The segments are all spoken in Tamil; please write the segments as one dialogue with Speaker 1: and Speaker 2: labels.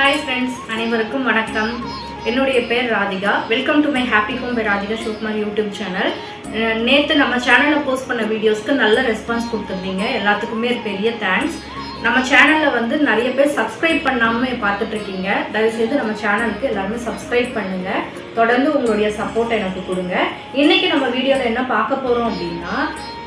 Speaker 1: ஹாய் ஃப்ரெண்ட்ஸ் அனைவருக்கும் வணக்கம். என்னுடைய பேர் Radhika. Welcome to my happy home by Radhika ஷூக்மார் YouTube channel நேற்று நம்ம சேனலில் போஸ்ட் பண்ண வீடியோஸ்க்கு நல்ல ரெஸ்பான்ஸ் கொடுத்துருந்தீங்க. எல்லாத்துக்குமே பெரிய தேங்க்ஸ் நம்ம சேனலில் வந்து நிறைய பேர் சப்ஸ்கிரைப் பண்ணாமல் பார்த்துட்ருக்கீங்க. தயவுசெய்து நம்ம சேனலுக்கு எல்லாருமே சப்ஸ்கிரைப் பண்ணுங்கள் தொடர்ந்து உங்களுடைய சப்போர்ட் எனக்கு கொடுங்க. இன்றைக்கி நம்ம வீடியோவில் என்ன பார்க்க போகிறோம் அப்படின்னா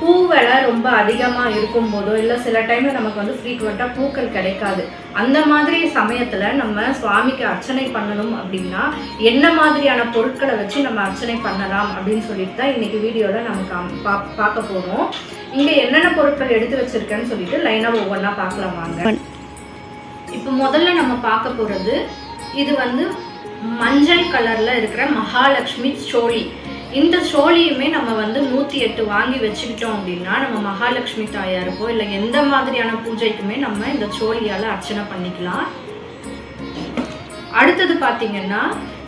Speaker 1: பூ விலை ரொம்ப அதிகமாக இருக்கும் போதோ இல்லை சில டைமில் நமக்கு வந்து ஃப்ரீக்வெண்ட்டாக பூக்கள் கிடைக்காது. அந்த மாதிரி சமயத்தில் நம்ம சுவாமிக்கு அர்ச்சனை பண்ணணும் அப்படின்னா என்ன மாதிரியான பொருட்களை வச்சு நம்ம அர்ச்சனை பண்ணலாம் அப்படின்னு சொல்லிட்டு தான் இன்னைக்கு வீடியோவில் நம்ம பா- பார்க்க போகிறோம் இங்கே என்னென்ன பொருட்கள் எடுத்து வச்சிருக்கேன்னு சொல்லிட்டு லைனாக ஒவ்வொன்றா பார்க்கலாம் வாங்க. இப்போ முதல்ல நம்ம பார்க்க போகிறது இது வந்து மஞ்சள் கலரில் இருக்கிற மகாலட்சுமி சோழி. இந்த சோழியுமே நம்ம வந்து நூற்றி எட்டு வாங்கி வச்சுக்கிட்டோம் அப்படின்னா நம்ம மகாலட்சுமி தாயாருக்கோ இல்லை எந்த மாதிரியான பூஜைக்குமே நம்ம இந்த சோழியால் அர்ச்சனை பண்ணிக்கலாம். அடுத்தது பார்த்தீங்கன்னா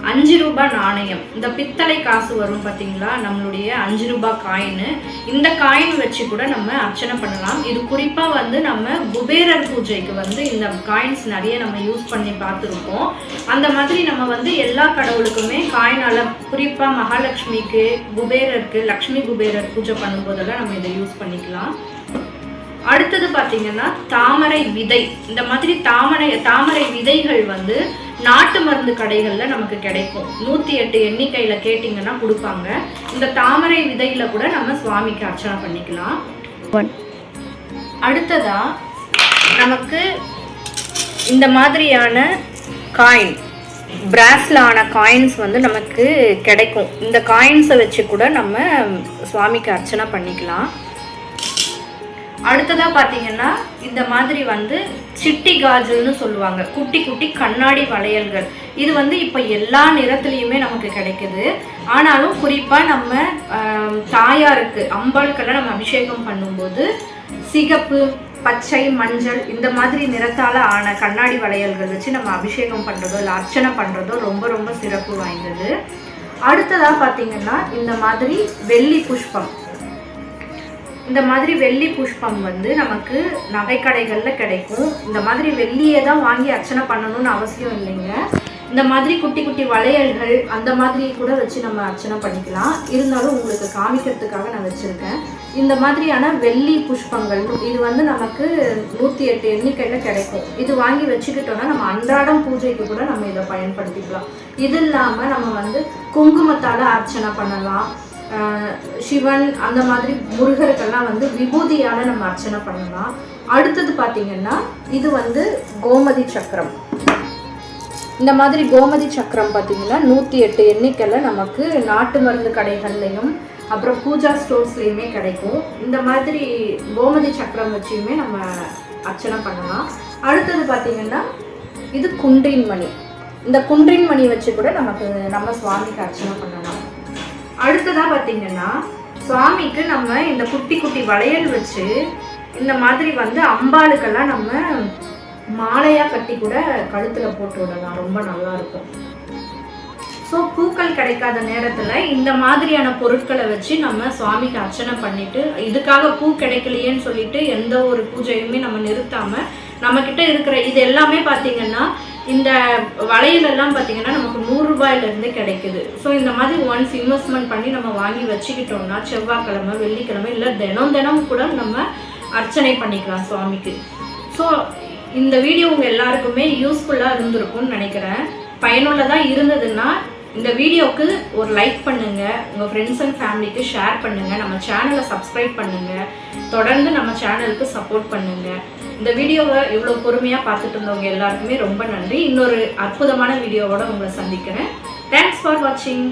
Speaker 1: அஞ்சு ரூபாய் நாணயம். இந்த பித்தளை காசு வரும் பார்த்தீங்களா நம்மளுடைய அஞ்சு ரூபாய் காயின் இந்த காயின் வச்சு கூட நம்ம அர்ச்சனை பண்ணலாம். இது குறிப்பாக வந்து நம்ம குபேரர் பூஜைக்கு வந்து இந்த காயின்ஸ் நிறைய நம்ம யூஸ் பண்ணி பார்த்துருக்கோம். அந்த மாதிரி நம்ம வந்து எல்லா கடவுளுக்குமே காயினால் குறிப்பாக மகாலட்சுமிக்கு குபேரருக்கு லக்ஷ்மி குபேரர் பூஜை பண்ணும்போதெல்லாம் நம்ம இதை யூஸ் பண்ணிக்கலாம். அடுத்தது பார்த்தீங்கன்னா தாமரை விதை. இந்த மாதிரி தாமரை தாமரை விதைகள் வந்து நாட்டு மருந்து கடைகளில் நமக்கு கிடைக்கும். நூற்றி எட்டு எண்ணிக்கையில் கேட்டிங்கன்னா கொடுப்பாங்க. இந்த தாமரை விதையில கூட நம்ம சுவாமிக்கு அர்ச்சனை பண்ணிக்கலாம். அடுத்ததா நமக்கு இந்த மாதிரியான காயின் பிராஸ்ல ஆன காயின்ஸ் வந்து நமக்கு கிடைக்கும். இந்த காயின்ஸை வச்சு கூட நம்ம சுவாமிக்கு அர்ச்சனை பண்ணிக்கலாம். அடுத்ததாக பார்த்தீங்கன்னா இந்த மாதிரி வந்து சிட்டி காஜல்னு சொல்லுவாங்க. குட்டி குட்டி கண்ணாடி வளையல்கள். இது வந்து இப்போ எல்லா நிறத்துலையுமே நமக்கு கிடைக்குது. ஆனாலும் குறிப்பாக நம்ம தாயாருக்கு அம்பாளுக்கெல்லாம் நம்ம அபிஷேகம் பண்ணும்போது சிகப்பு பச்சை மஞ்சள் இந்த மாதிரி நிறத்தால் ஆன கண்ணாடி வளையல்கள் வச்சு நம்ம அபிஷேகம் பண்ணுறதோ இல்லை அர்ச்சனை பண்ணுறதோ ரொம்ப ரொம்ப சிறப்பு வாய்ந்தது. அடுத்ததாக பார்த்தீங்கன்னா இந்த மாதிரி வெள்ளி புஷ்பம். இந்த மாதிரி வெள்ளி புஷ்பம் வந்து நமக்கு நகைக்கடைகளில் கிடைக்கும். இந்த மாதிரி வெள்ளியே தான் வாங்கி அர்ச்சனை பண்ணணும்னு அவசியம் இல்லைங்க. இந்த மாதிரி குட்டி குட்டி வளையல்கள் அந்த மாதிரி கூட வச்சு நம்ம அர்ச்சனை பண்ணிக்கலாம். இருந்தாலும் உங்களுக்கு காமிக்கிறதுக்காக நான் வச்சுருக்கேன். இந்த மாதிரியான வெள்ளி புஷ்பங்கள் இது வந்து நமக்கு நூற்றி எட்டு எண்ணிக்கையில் கிடைக்கும். இது வாங்கி வச்சுக்கிட்டோம்னா நம்ம அன்றாடம் பூஜைக்கு கூட நம்ம இதை பயன்படுத்திக்கலாம். இது இல்லாமல் நம்ம வந்து குங்குமத்தால் அர்ச்சனை பண்ணலாம். சிவன் அந்த மாதிரி முருகருக்கெல்லாம் வந்து விபூதியால் நம்ம அர்ச்சனை பண்ணலாம். அடுத்தது பார்த்திங்கன்னா இது வந்து கோமதி சக்கரம். இந்த மாதிரி கோமதி சக்கரம் பார்த்தீங்கன்னா நூற்றி எட்டு எண்ணிக்கையில் நமக்கு நாட்டு மருந்து கடைகள்லையும் அப்புறம் பூஜா ஸ்டோர்ஸ்லேயுமே கிடைக்கும். இந்த மாதிரி கோமதி சக்கரம் வச்சியுமே நம்ம அர்ச்சனை பண்ணலாம். அடுத்தது பார்த்தீங்கன்னா இது குன்றின் மணி. இந்த குன்றின் மணி வச்சு கூட நமக்கு நம்ம சுவாமிக்கு அர்ச்சனை பண்ணலாம். அடுத்ததா பார்த்தீங்கன்னா சுவாமிக்கு நம்ம இந்த குட்டி குட்டி வளையல் வச்சு இந்த மாதிரி வந்து அம்பாளுக்கெல்லாம் நம்ம மாலையா கட்டி கூட கழுத்துல போட்டு விடலாம். ரொம்ப நல்லா இருக்கும். ஸோ பூக்கள் கிடைக்காத நேரத்தில் இந்த மாதிரியான பொருட்களை வச்சு நம்ம சுவாமிக்கு அர்ச்சனை பண்ணிட்டு இதுக்காக பூ கிடைக்கலையேன்னு சொல்லிட்டு எந்த ஒரு பூஜையுமே நம்ம நிறுத்தாம நம்ம கிட்ட இருக்கிற இது எல்லாமே பார்த்தீங்கன்னா இந்த வளையலெல்லாம் பார்த்தீங்கன்னா நமக்கு நூறுரூபாயிலேருந்து கிடைக்குது. ஸோ இந்த மாதிரி ஒன்ஸ் இன்வெஸ்ட்மெண்ட் பண்ணி நம்ம வாங்கி வச்சுக்கிட்டோம்னா செவ்வாய்க்கிழமை வெள்ளிக்கிழமை இல்லை தினம் தினம் கூட நம்ம அர்ச்சனை பண்ணிக்கலாம் சுவாமிக்கு. ஸோ இந்த வீடியோ உங்கள் எல்லாருக்குமே யூஸ்ஃபுல்லாக இருந்திருக்கும்னு நினைக்கிறேன். பயனுள்ளதாக இருந்ததுன்னா இந்த வீடியோக்கு ஒரு லைக் பண்ணுங்க உங்கள் ஃப்ரெண்ட்ஸ் அண்ட் ஃபேமிலிக்கு ஷேர் பண்ணுங்க நம்ம சேனலை சப்ஸ்கிரைப் பண்ணுங்க தொடர்ந்து நம்ம சேனலுக்கு சப்போர்ட் பண்ணுங்க. இந்த வீடியோவை இவ்வளோ பொறுமையாக பார்த்துட்டு இருந்தவங்க எல்லாருக்குமே ரொம்ப நன்றி. இன்னொரு அற்புதமான வீடியோவோட உங்களை சந்திக்கிறேன். தேங்க்ஸ் ஃபார் வாட்சிங்